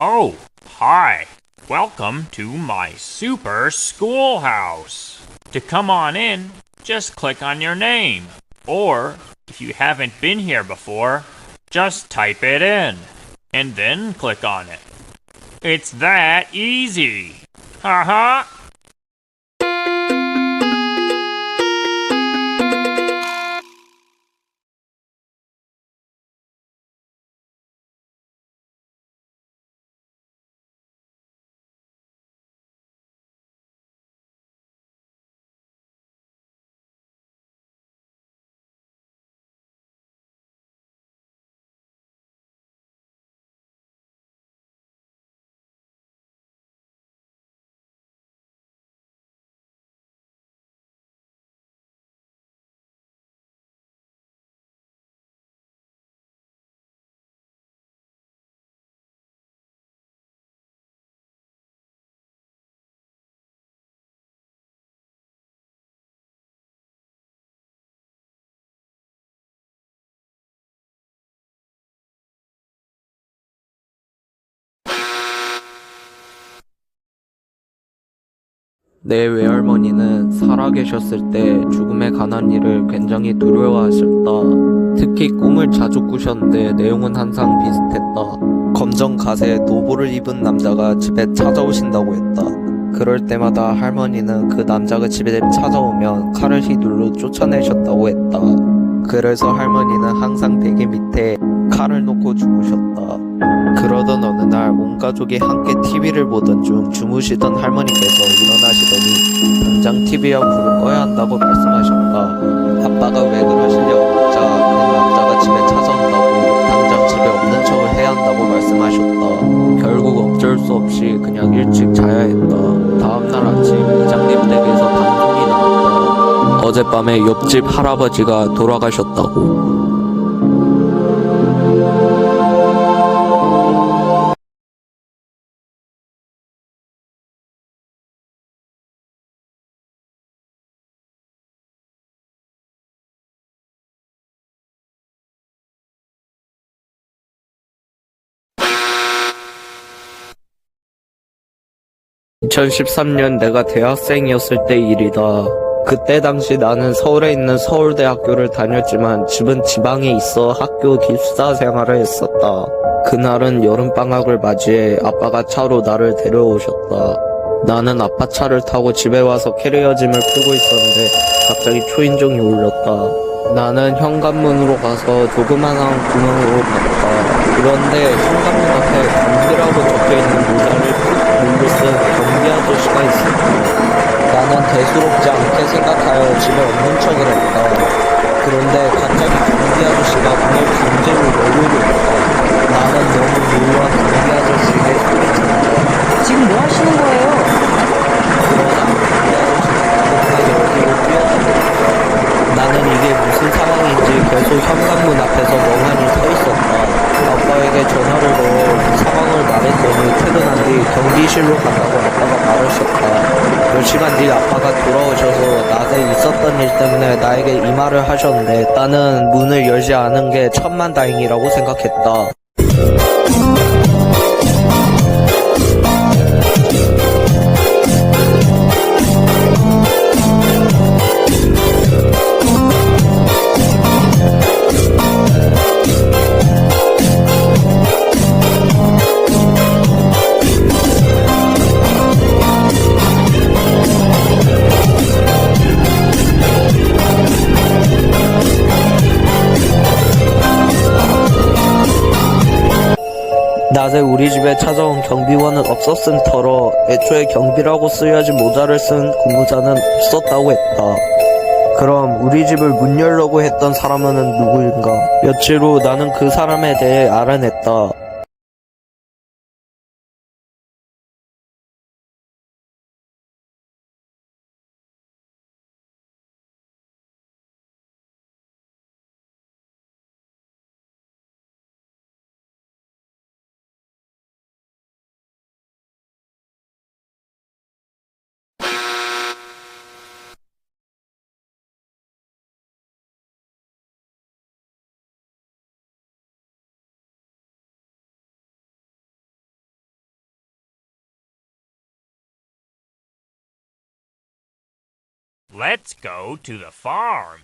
Oh, hi. Welcome to my super schoolhouse. To come on in, just click on your name. Or, if you haven't been here before, just type it in. And then click on it. It's that easy. Haha. 내 외할머니는 살아계셨을 때 죽음에 관한 일을 굉장히 두려워하셨다. 특히 꿈을 자주 꾸셨는데 내용은 항상 비슷했다. 검정 가세 노보를 입은 남자가 집에 찾아오신다고 했다. 그럴 때마다 할머니는 그 남자가 집에 찾아오면 칼을 휘둘러 쫓아내셨다고 했다. 그래서 할머니는 항상 베개 밑에 칼을 놓고 죽으셨다. 그러던 어느 날 온 가족이 함께 TV를 보던 중 주무시던 할머니께서 일어나시더니 당장 TV와 불을 꺼야 한다고 말씀하셨다. 아빠가 왜 그러시냐고 묻자 그 남자가 집에 찾아온다고 당장 집에 없는 척을 해야 한다고 말씀하셨다. 결국 어쩔 수 없이 그냥 일찍 자야 했다. 다음날 아침 이장님 댁에서 방송이 나왔다. 어젯밤에 옆집 할아버지가 돌아가셨다고. (2013년) 내가 대학생이었을 때 일이다. 그때 당시 나는 서울에 있는 서울대학교를 다녔지만 집은 지방에 있어 학교 기숙사 생활을 했었다. 그날은 여름방학을 맞이해 아빠가 차로 나를 데려오셨다. 나는 아빠 차를 타고 집에 와서 캐리어 짐을 풀고 있었는데 갑자기 초인종이 울렸다. 나는 현관문으로 가서 조그만한 구멍으로 봤다. 그런데 현관문 앞에 경비라고 생각하여 집에 없는 척을 했다. 그런데 갑자기 경비 아저씨가 문을 강제로 열고 있다. 나는 너무 놀라 경비 아저씨에게 소리쳤다. 지금 뭐 하시는 거예요? 하셨는데 나는 문을 열지 않은 게 천만 다행이라고 생각했다. 낮에 우리 집에 찾아온 경비원은 없었음 터러 애초에 경비라고 쓰여진 모자를 쓴 근무자는 없었다고 했다. 그럼 우리 집을 문 열려고 했던 사람은 누구인가? 며칠 후 나는 그 사람에 대해 알아냈다. Let's go to the farm.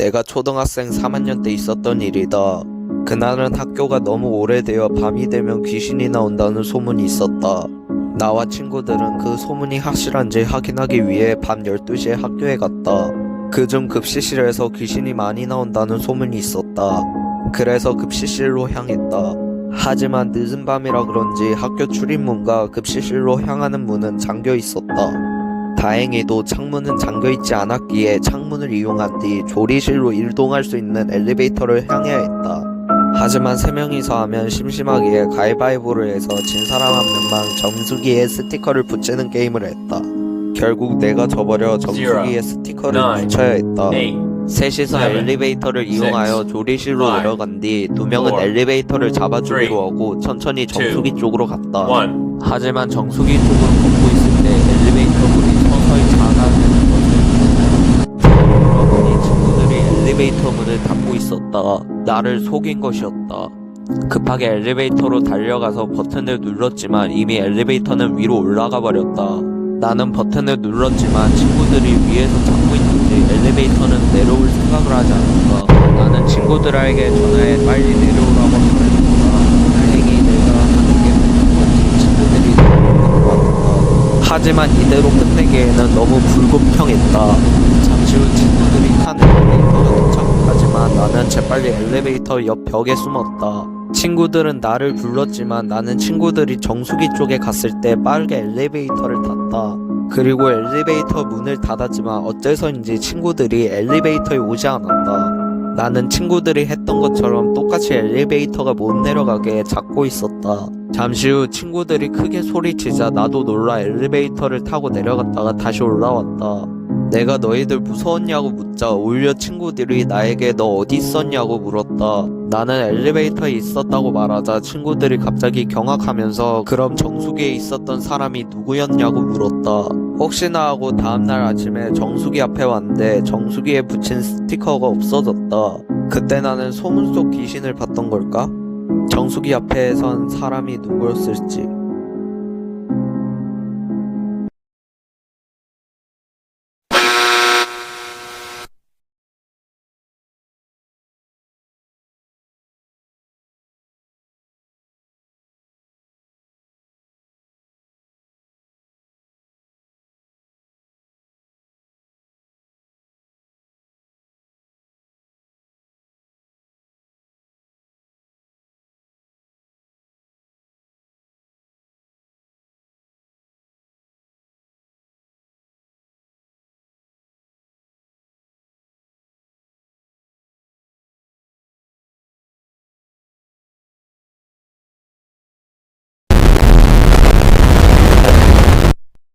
내가 초등학생 3학년 때 있었던 일이다. 그날은 학교가 너무 오래되어 밤이 되면 귀신이 나온다는 소문이 있었다. 나와 친구들은 그 소문이 확실한지 확인하기 위해 밤 12시에 학교에 갔다. 그중 급식실에서 귀신이 많이 나온다는 소문이 있었다. 그래서 급식실로 향했다. 하지만 늦은 밤이라 그런지 학교 출입문과 급식실로 향하는 문은 잠겨 있었다. 다행히도 창문은 잠겨 있지 않았기에 창문을 이용한 뒤 조리실로 이동할 수 있는 엘리베이터를 향해야 했다. 하지만 세 명이서 하면 심심하기에 가위바위보를 해서 진 사람 한 명만 정수기에 스티커를 붙이는 게임을 했다. 결국 내가 져버려 정수기에 스티커를 붙여야 했다. 셋이서 엘리베이터를 이용하여 조리실로 내려간 뒤 두 명은 엘리베이터를 잡아주기로 하고 천천히 정수기 쪽으로 갔다. 하지만 정수기 쪽으로 걷고 있을 때 엘리베이터 문이 엘리베이터 문을 닫고 있었다. 나를 속인 것이었다. 급하게 엘리베이터로 달려가서 버튼을 눌렀지만 이미 엘리베이터는 위로 올라가 버렸다. 나는 버튼을 눌렀지만 친구들이 위에서 잡고 있는지 엘리베이터는 내려올 생각을 하지 않았다. 나는 친구들에게 전화해 빨리 내려오라고 말했다. 다행히 내가 하는 게 무슨 친구들이 너무 같았다. 하지만 이대로 끝내기에는 너무 불공평했다. 잠시 후 친구들이 탄 엘리베이터가 재빨리 엘리베이터 옆 벽에 숨었다. 친구들은 나를 불렀지만 나는 친구들이 정수기 쪽에 갔을 때 빠르게 엘리베이터를 탔다. 그리고 엘리베이터 문을 닫았지만 어째서인지 친구들이 엘리베이터에 오지 않았다. 나는 친구들이 했던 것처럼 똑같이 엘리베이터가 못 내려가게 잡고 있었다. 잠시 후 친구들이 크게 소리치자 나도 놀라 엘리베이터를 타고 내려갔다가 다시 올라왔다. 내가 너희들 무서웠냐고 묻자 오히려 친구들이 나에게 너 어디 있었냐고 물었다. 나는 엘리베이터에 있었다고 말하자 친구들이 갑자기 경악하면서 그럼 정수기에 있었던 사람이 누구였냐고 물었다. 혹시나 하고 다음날 아침에 정수기 앞에 왔는데 정수기에 붙인 스티커가 없어졌다. 그때 나는 소문 속 귀신을 봤던 걸까? 정수기 앞에 선 사람이 누구였을지.